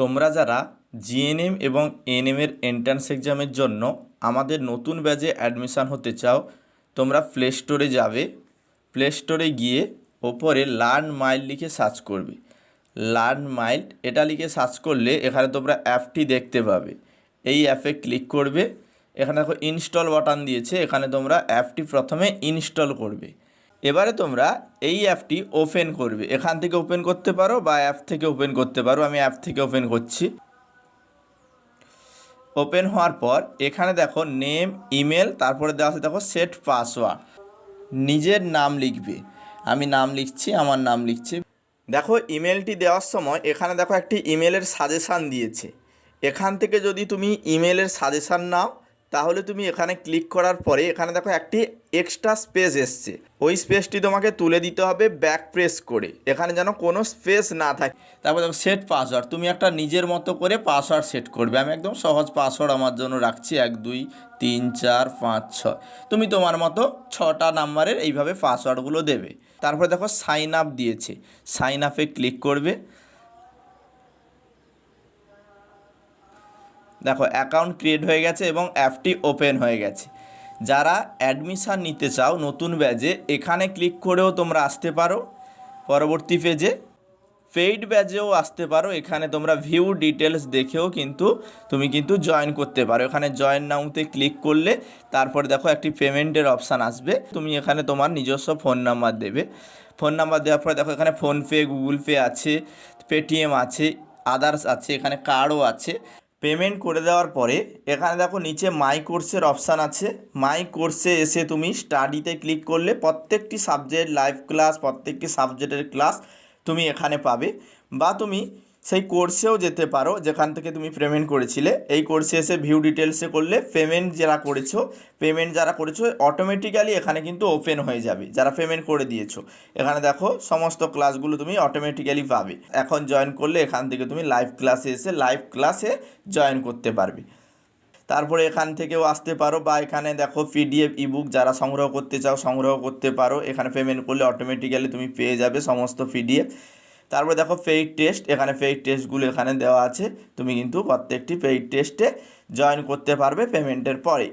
তোমরা যারা জিএনএম এবং এনএমের এন্ট্রান্স এক্সামের জন্য আমাদের নতুন ব্যাচে অ্যাডমিশান হতে চাও, তোমরা প্লে স্টোরে যাবে। প্লে স্টোরে গিয়ে ওপরে লার্ন মাইল লিখে সার্চ করবে। লার্ন মাইল এটা লিখে সার্চ করলে এখানে তোমরা অ্যাপটি দেখতে পাবে। এই অ্যাপে ক্লিক করবে। এখানে দেখো ইনস্টল বাটন দিয়েছে। এখানে তোমরা অ্যাপটি প্রথমে ইনস্টল করবে। এবারে তোমরা এই অ্যাপটি ওপেন করবে। এখান থেকে ওপেন করতে পারো বা অ্যাপ থেকে ওপেন করতে পারো। আমি অ্যাপ থেকে ওপেন করছি। ওপেন হওয়ার পর এখানে দেখো নেম, ইমেল, তারপরে দেওয়া আছে দেখো সেট পাসওয়ার্ড। নিজের নাম লিখবে। আমি নাম লিখছি, আমার নাম লিখছি। দেখো ইমেলটি দেওয়ার সময় এখানে দেখো একটি ইমেলের সাজেশান দিয়েছে। এখান থেকে যদি তুমি ইমেলের সাজেশান নাও তাহলে তুমি এখানে ক্লিক করার পরে এখানে দেখো একটি এক্সট্রা স্পেস এসছে। ওই স্পেসটি তোমাকে তুলে দিতে হবে ব্যাক প্রেস করে। এখানে যেন কোনো স্পেস না থাকে। তারপর দেখো সেট পাসওয়ার্ড তুমি একটা নিজের মতো করে পাসওয়ার্ড সেট করবে। আমি একদম সহজ পাসওয়ার্ড আমার জন্য রাখছি। এক, দুই, তিন, চার, পাঁচ, ছয়। তুমি তোমার মতো ছটা নাম্বারের এইভাবে পাসওয়ার্ডগুলো দেবে। তারপরে দেখো সাইন আপ দিয়েছে। সাইন আপে ক্লিক করবে। দেখো অ্যাকাউন্ট ক্রিয়েট হয়ে গেছে এবং অ্যাপটি ওপেন হয়ে গেছে। যারা অ্যাডমিশান নিতে চাও নতুন ব্যাজে এখানে ক্লিক করেও তোমরা আসতে পারো। পরবর্তী পেজে পেইড ব্যাজেও আসতে পারো। এখানে তোমরা ভিউ ডিটেলস দেখেও কিন্তু তুমি কিন্তু জয়েন করতে পারো। এখানে জয়েন নাউতে ক্লিক করলে তারপর দেখো একটি পেমেন্টের অপশান আসবে। তুমি এখানে তোমার নিজস্ব ফোন নাম্বার দেবে। ফোন নাম্বার দেওয়ার পরে দেখো এখানে ফোনপে গুগল পে আছে পেটিএম আছে আদার্স আছে, এখানে কার্ডও আছে। পেমেন্ট করে দেওয়ার পরে, এখানে দেখো নিচে মাই কোর্সের অপশান আছে। মাই কোর্সে এসে তুমি স্টাডিতে ক্লিক করলে প্রত্যেকটি সাবজেক্ট লাইভ ক্লাস প্রত্যেকটি সাবজেক্টের ক্লাস তুমি এখানে পাবে। বা তুমি সেই কোর্সেও যেতে পারো, যেখান থেকে তুমি পেমেন্ট করেছিলে। এই কোর্সে এসে ভিউ ডিটেলসে করলে পেমেন্ট যারা করেছ পেমেন্ট যারা করেছ অটোমেটিক্যালি এখানে কিন্তু ওপেন হয়ে যাবে। যারা পেমেন্ট করে দিয়েছ। এখানে দেখো, সমস্ত ক্লাসগুলো তুমি অটোমেটিক্যালি পাবে। এখন জয়েন করলে এখান থেকে তুমি লাইভ ক্লাসে এসে লাইভ ক্লাসে জয়েন করতে পারবে। তারপরে এখান থেকেও আসতে পারো বা এখানে দেখো পিডিএফ ইবুক যারা সংগ্রহ করতে চাও, সংগ্রহ করতে পারো। এখানে পেমেন্ট করলে অটোমেটিক্যালি তুমি পেয়ে যাবে সমস্ত পিডিএফ তারপরে দেখো পেইড টেস্ট এখানে পেইড টেস্টগুলো এখানে দেওয়া আছে। তুমি কিন্তু প্রত্যেকটি পেইড টেস্টে জয়েন করতে পারবে পেমেন্টের পরে